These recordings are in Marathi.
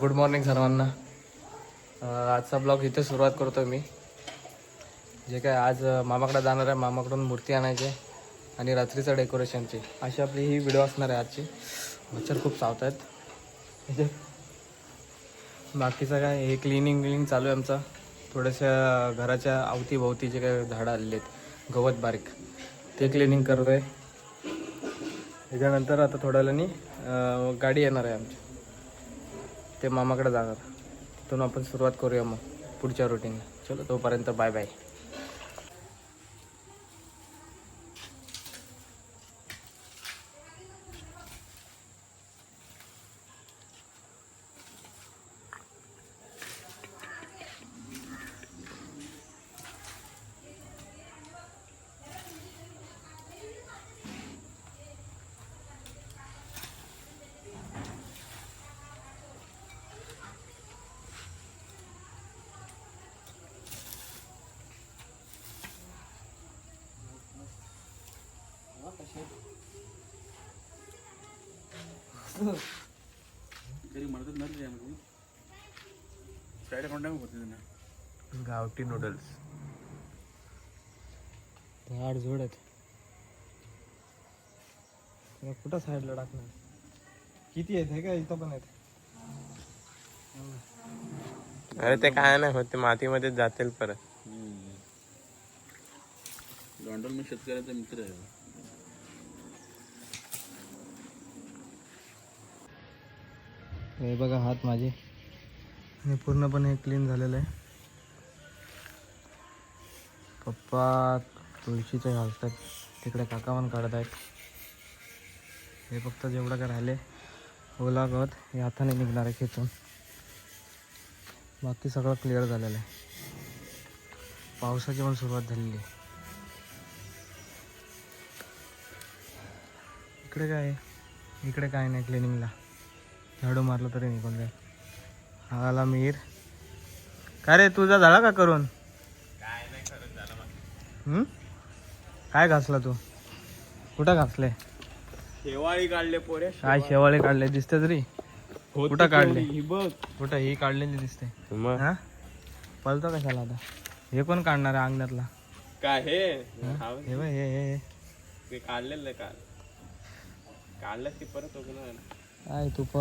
गुड मॉर्निंग सर्वांना. आजचा ब्लॉग इथे सुरुवात करतो मी. जे काय आज मामाकडे जाणार आहे मामाकडून मूर्ती आणायची आणि रात्रीचं डेकोरेशनची अशी आपली ही व्हिडिओ असणार आहे आजची. मच्छर खूप चावत आहेत बाकीचं काय हे क्लिनिंग विलिंग चालू आहे आमचं. थोड्याशा घराच्या अवतीभोवती जे काय झाडं आलेली आहेत गवत बारीक ते क्लिनिंग करतो आहे त्याच्यानंतर आता थोड्या वेळाने गाडी येणार आहे आमची. ते मामाकडे जाणार. तिथून आपण सुरुवात करूया मग पुढच्या रुटीनला चलो तोपर्यंत बाय बाय गावठी नूडल्स आठ जोड आहेत. कुठं साईडला टाकणार? किती आहेत हे का इथं पण आहेत. अरे ते काय नाही होत ते मातीमध्ये जातील परत. लॉन्डन मी शेतकऱ्यांचा मित्र आहे. हे बघा हात माझे. हे पूर्णपणे क्लीन झालेलं आहे. पप्पा तुळशीचे आहेत तिकडे काका पण काढत आहेत. हे फक्त जेवढं काय राहिले ओला गवत हे हाताने निघणार आहे खेचून. बाकी सगळं क्लिअर झालेलं आहे. पावसाची पण सुरुवात झालेली आहे. इकडे काय आहे? इकडे काय नाही क्लिनिंगला झाडू मारलं तरी निघून जाईल. हा आला मीर. काय रे तुझा झाला का करून? हम्म? काय घासला तू? कुठं घासले? शेवाळी काढले पोरे काय शेवाळे. काढले? दिसते तरी. कुठं काढले? ही बघ. कुठं? ही काढलेली दिसते. मग? हा? पळतो कशाला आता? हे कोण काढणार आहे अंगणातला? काय हे? हा? हे. बघ, हे हे हे. ते काढलेलं आहे काल. काढलं की परत होतं काय तू प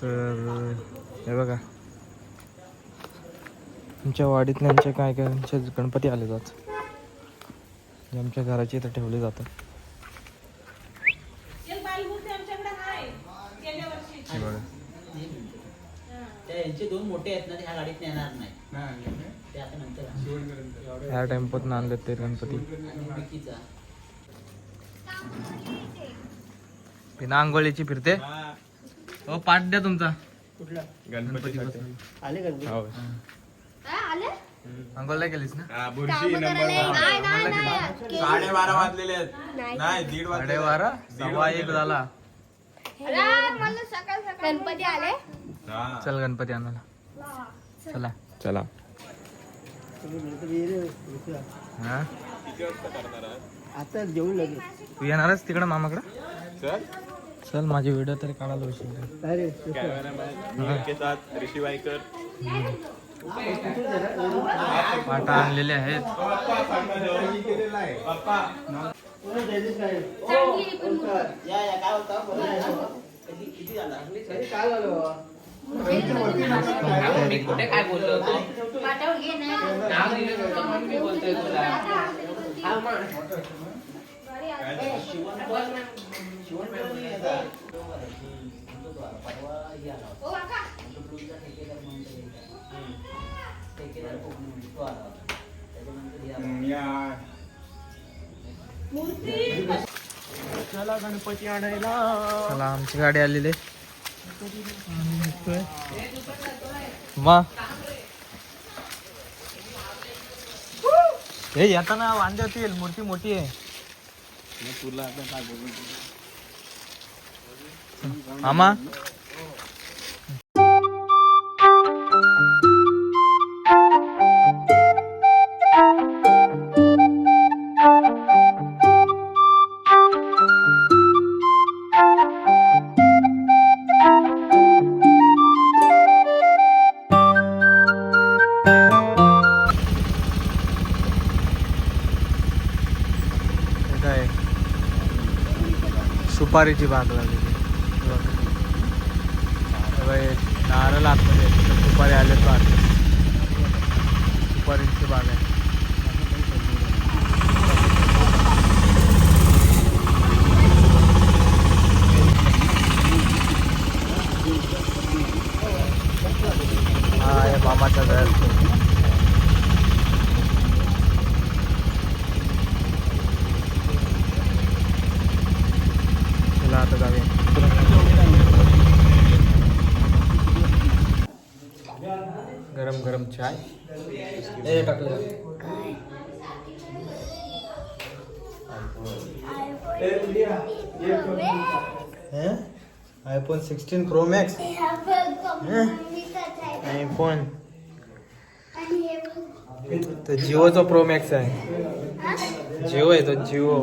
तर हे बघा. आमच्या वाडीत आमचे काय काय आमचे गणपती आले जात. जे आमच्या घराची इथं ठेवले जातात हे बघा. त्या यांचे दोन मोठे आहेत ना ते ह्या गाडीत येणार नाही. ते आता नंतर ह्या टेम्पोत आणलेत ते गणपती. बिना आंघोळीची फिरते. हो पाठ द्या तुमचा. गणपती आले गणपती हो. केलीस ना? हा, बुरशी नंबर वाजलेले आहेत. नाही. दीड वाजले साडे बारा सव्वा एक झाला. गणपती आले? हा. चल गणपती आणायला. चला. चला. हा? आता जेवण लागेल तू येणारच तिकडं मामाकडं? चल चल माझी व्हिडिओ तरी काढायला होशील अरे कॅमेरामॅन के साथ ऋषी वाईकर पाटा आणलेले आहेत. होता झालं कुठे काय बोललो होतो नाव दिलं नव्हतं म्हणून मी बोलतोय तुला. हा मग. चला गणपती आणायला चला आमची गाडी आलेली आहे. मा हे येताना वांद्यात येईल मूर्ती मोठी आहे तुला सुपारीची बाग लागली. नारळ आतमध्ये तर सुपारी आले तर आत सुपारीची बाग आहे. हा हे मामाचा घर चला आता जाऊया गरम चाय. ए टाकलं. IPhone. Sixteen pro max. IPhone. तो जिओचा प्रो मॅक्स आहे. जिओ आहे तो जिओ.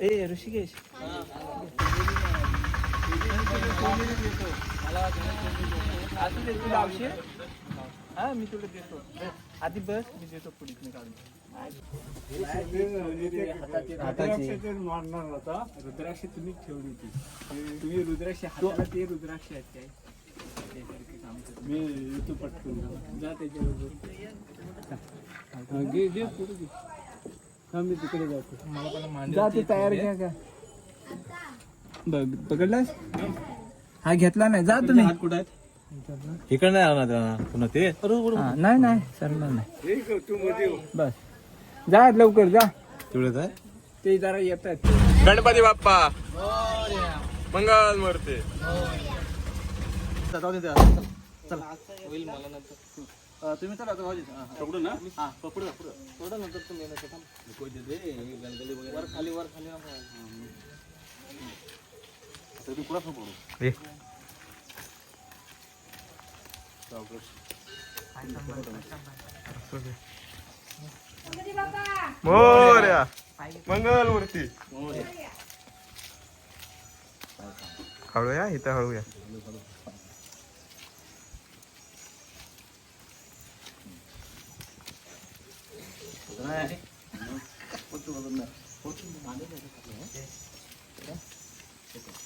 ए ऋषिकेश मला हा मी तुला देतो. आधी बस मी देतो पुढे काढून मारणार होता. रुद्राक्ष तुम्ही ठेवली होती. तुम्ही रुद्राक्ष हाताला ते रुद्राक्ष आहेत काय. मी पटकन जा त्याच्याबरोबर. घे पुढे मी तिकडे जातो. जा ते तयार घ्या का बघ पकडलास हा घेतला नाही. जा तुम्ही. हात कुठं इकडे नाही आला ना पुन्हा ते? हा, नाही नाही सरणार नाही. बस. जा लवकर जा. तेवढेच आहे ते जरा येत आहेत गणपती बाप्पा. मंगल मूर्ती तुम्ही चला पकडू ना? हा पकडू थोडं नंतर तुम्ही वर खाली वर खाली. ये. मोर्या. मंगल मूर्ती. हळूया इथं हळूया.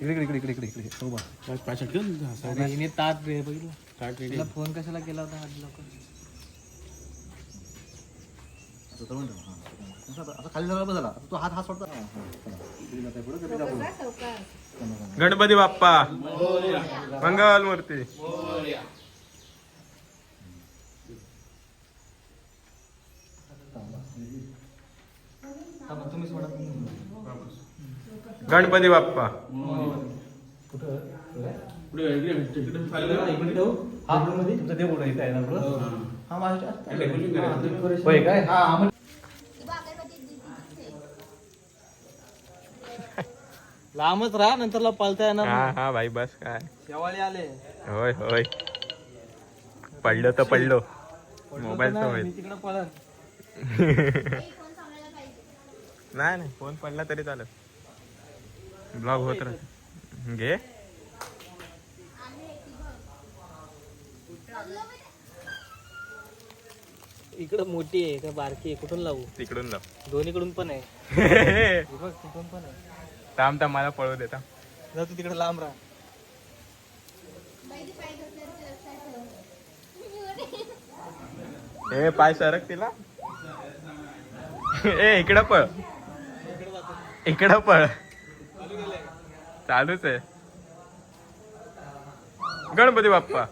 इकडे इकडे इकडे इकडे इकडे. हो बा हिने ताट रे बघितलं? ताट रेडी फोन कशाला केला होता आधी लोक? गणपती बाप्पा. मंगल मूर्ती गणपती बाप्पा. लांबच राहा नंतरला पळता येणार हा हा भाई बस काय. शेवाळी आले. होय होय. पडलो तर पडलो. मोबाईल तर होईल मी तिकडे पळत नाही नाही फोन पडला तरी चालत ब्लॉग होत राहत. घे. इकडे मोठी आहे का बारकी आहे. कुठून लावू? तिकडून जाऊ दोन्हीकडून पण आहे. बघ पण आहे. थांब थांब मला पळू देता जा तू तिकडे लांब राहा. ए पाय सरक तिला. ए इकडं पळ. इकडं पळ. चालूच आहे. गणपती बाप्पा.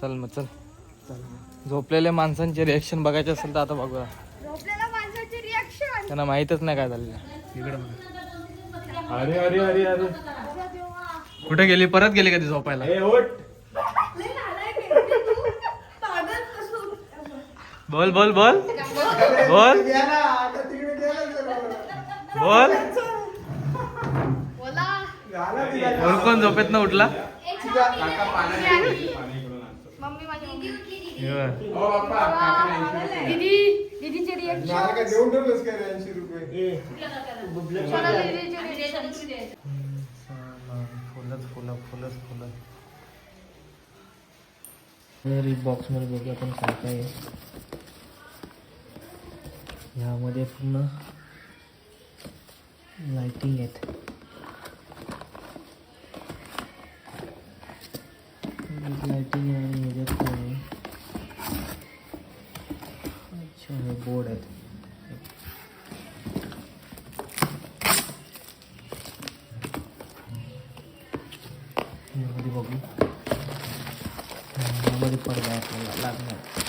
चल मग चल. झोपलेल्या माणसांचे रिएक्शन बघायचे असेल तर आता बघूया. झोपलेल्या माणसाची रिॲक्शन त्यांना माहीतच नाही काय झालेलं. अरे अरे अरे अरे. कुठे गेली? परत गेली कधी झोपायला? पागल कसून बोल बोल बोल. बोल. बोल. बोला बोल कोण झोपेत ना उठला. दीदीचे रिॲक्शन फुलच फुलं फुलच फुलं तर बॉक्समध्ये बघूया आपण काय काय ह्यामध्ये पूर्ण लाइटिंग आहेत लाइटिंग आहे आणि ह्याच्यात काय आहे अच्छा हे बोर्ड आहेत यामध्ये बघू यामध्ये पडदा आहे आपल्याला लागणार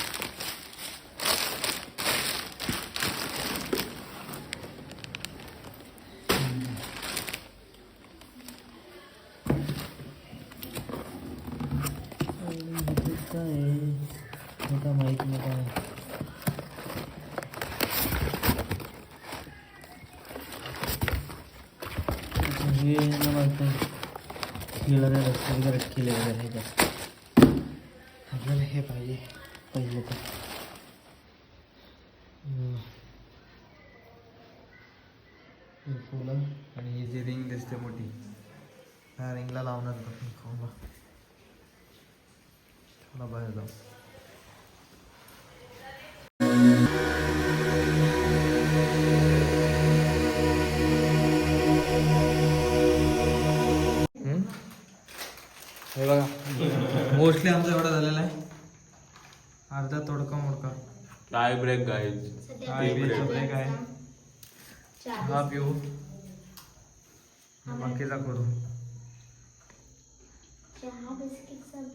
आणि इथे काय आहे? हे काय माहीत नाही काय हे मला माहीत नाही. केलं नाही केले वगैरे आपल्याला हे पाहिजे. हे बघा. मोस्टली आमचा एवढा झालेला आहे. अर्धा तोडका मोडका. टाय ब्रेक गाईज हा ब्रेक आहे. हा पिऊ. बाकीचा करू.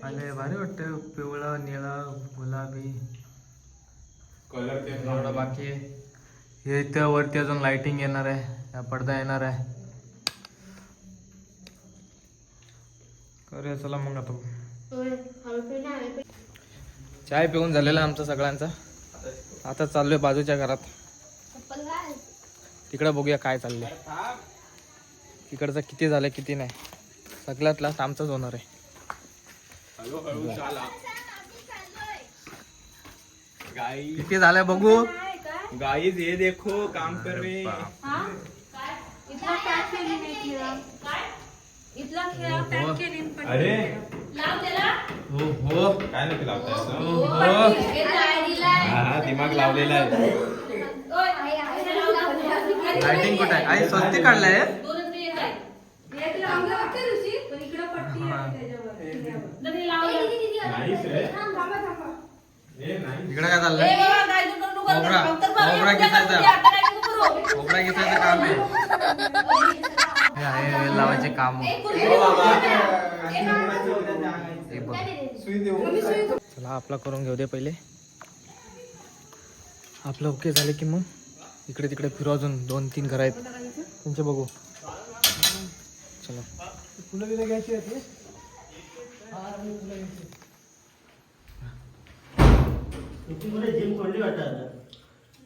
आणि भारी वाटतं पिवळा निळा गुलाबी. कलर एवढं बाकी आहे. हे इथं वरती अजून लाइटिंग येणार आहे. हा पडदा येणार आहे. करूया चला मग आता. चाय पिऊन झालेला आमचा सगळ्यांचा. आता चाललोय बाजूच्या घरात. तिकडे बघूया काय चाललंय. तिकडचं किती झालंय किती नाही. सगळ्यात लास्ट आमचाच होणार आहे. किती झालंय बघू? गाईज ये देखो काम कर इथला पॅक केली नाही खेळा पॅक केली पण अरे हो हो काय नाही लावताय हो हो हा हा दिमाग लावलेला आहे. लाइटिंग कुठे आहे? आई स्वस्ती काढलाय एक लावलं होतं ऋषी पण इकडं पट्टी आहे त्याच्यावर नाहीच रे. थांबा थांबा ए नाही इकडे काय चाललंय? मोगरा घेसायचा. मोगरा घेसायचं काम आहे. हे आहे हे लावायचे काम. हे बघ. चला आपला करून घेऊ दे पहिले. आपलं ओके झाले की मग? इकडे तिकडे फिरू अजून. दोन तीन घरं आहेत. त्यांचे बघू. चला. फुलं बिलं घ्यायची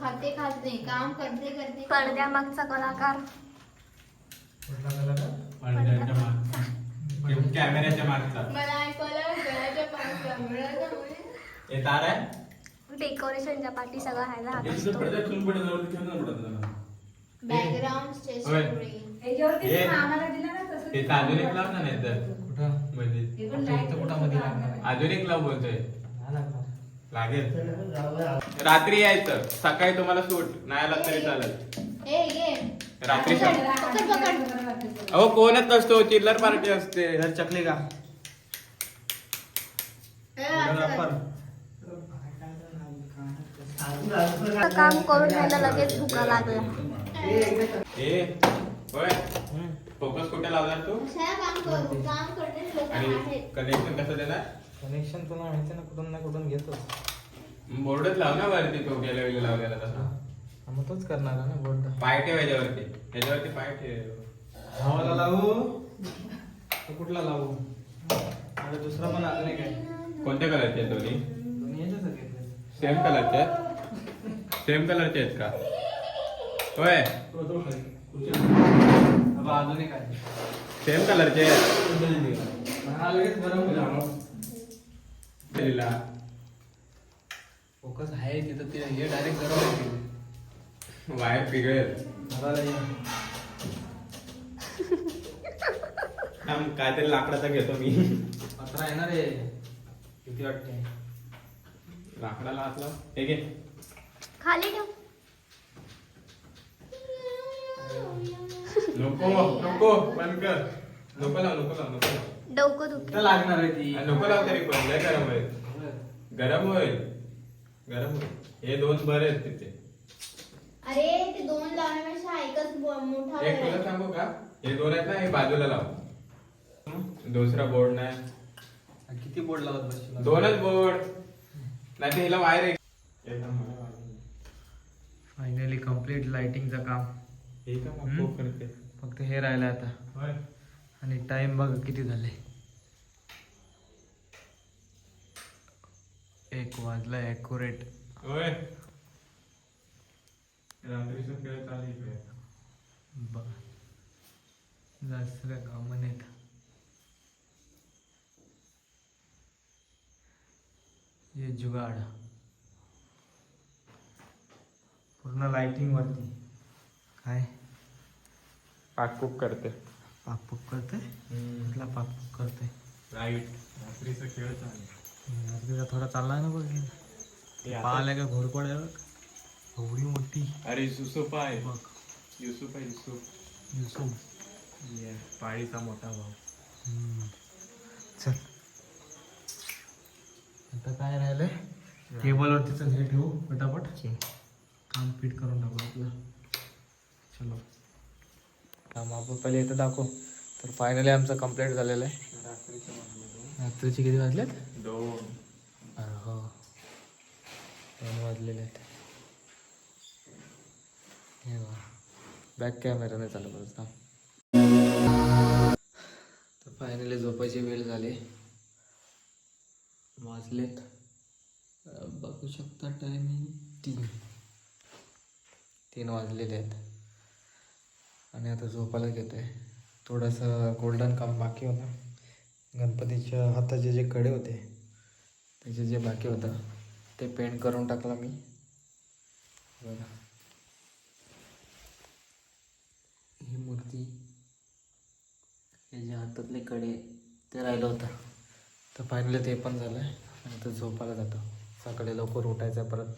खाते खाते काम करते करते. पडद्यामागचा कलाकार. कॅमेऱ्याच्या मागचा. मला ऐकवलं गळ्याच्या म्हणे. हे तार आहे? डेकोरेशनच्या पाठी सगळं हायला हात असतो. बॅकग्राऊंड स्टेशनरी याच्यावरती आम्हाला दिलं हे तर अजून एक लाव ना नाही तर. कुठं? मध्ये. हे पण light इथं कुठं मध्ये लागणार आहे? अजून एक लाव बोलतोय. लागेल. रात्री यायचं. सकाळी तुम्हाला सूट. नाही आला तरी चालेल. हे घे रात्री अहो कोणच नसतो. चिल्लर पार्टी असते. घर चकली का? काम करून लगेच भुका लागल्या ए होय? फोकस कुठे लावणार तू? आणि कनेक्शन कसं देणार? कनेक्शन तुला माहिती ना कुठून ना कुठून घेतो. बोर्डच लाव ना वरती तो गेल्या वेळी लावलेला तसा. मग तोच करणार आहे ना बोर्ड. पाय ठेव याच्यावरती. याच्यावरती पाय ठेव. हवाला लावू? तो कुठला लावू? आणि दुसरा पण अजून एक आहे कोणत्या कलरचे आहेत दोन्ही? दोन्ही याच्याच घेतले सेम कलरचे आहेत? सेम कलरचे आहेत का? होय. अजून एक आहे सेम कलरचे हा लगेच गरम होईल दिलेला. फोकस आहे तिथं ते हे डायरेक्ट गरम होईल वायर पिघळेल. थांब, काहीतरी लाकडाचा घेतो मी. पत्रा आहे. ना रे किती वाटते. लाकडाला हात लाव हे घे. खाली ठेव. नको नको बंद कर. नको लाव नको लाव नको लाव. डोकं दुखत कुठं लागणार आहे ती? नको लाव तरी पण लय गरम होईल. गरम होईल. गरम होईल. हे दोन बरे आहेत तिथे. अरे ते दोन लावण्यापेक्षा एकच ब- मोठा एक बरा तुला आहे. सांगू का? हे दोन आहेत ना हे बाजूला लाव. दुसरा बोर्ड नाही. किती बोर्ड लावत बसशील दोनच बोर्ड नाही ते हिला वायर एक हे नाही. फायनली कंप्लीट लाइटिंगचं काम. हे का मग हम्म? खूप करते फक्त हे राहिलं आता. होय. आणि टाइम बघ किती झाले एक वाजला ॲक्युरेट होय. रात्रीचा खेळ चालू. बघ. जास्त काय कामं नाहीत. ये जुगाड. पूर्ण लाइटिंग वरती. काय? पाकपूक करते. पाकपूक करते? कुठला पाकपूक करते? लाइट रात्रीचा खेळ चालू आहे. रात्रीचा थोडा चालला ना बघ पाहायला का घोरपड आहे बघ. एवढी मोठी. अरे युसुफ आहे. बघ. युसुफ आहे युसुफ. युसुफ. ये, पाळीचा मोठा भाऊ. हम्म. चल. आता काय राहिलंय? चल हे ठेवू पटापट. काम फिट करून टाकू आपलं. चलो. आपण पहिले इथं दाखव. तर फायनली आमचं कंप्लीट झालेलं आहे. रात्रीचे किती वाजलेत? दोन. हो दोन वाजलेले आहेत. हे बॅक कॅमेराने चालू करत तर फायनली झोपायची वेळ झाली. वाजलेत. बघू शकता टायमिंग तीन. तीन वाजलेले आहेत. आणि आता झोपायला घेतो आहे थोडंसं गोल्डन काम बाकी होतं. गणपतीच्या हाताचे जे कडे होते त्याचे जे बाकी होतं ते पेंट करून टाकलं मी. बघा. ही मूर्ती हे जे हातातले कडे ते राहिलं होतं. तर फायनली ते पण झालं आहे आणि तर झोपायला जातो. सकाळी लवकर उठायचं परत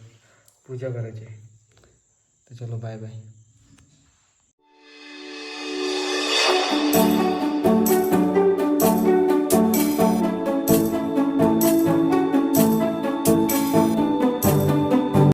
पूजा करायची. तर चलो बाय बाय Thank you.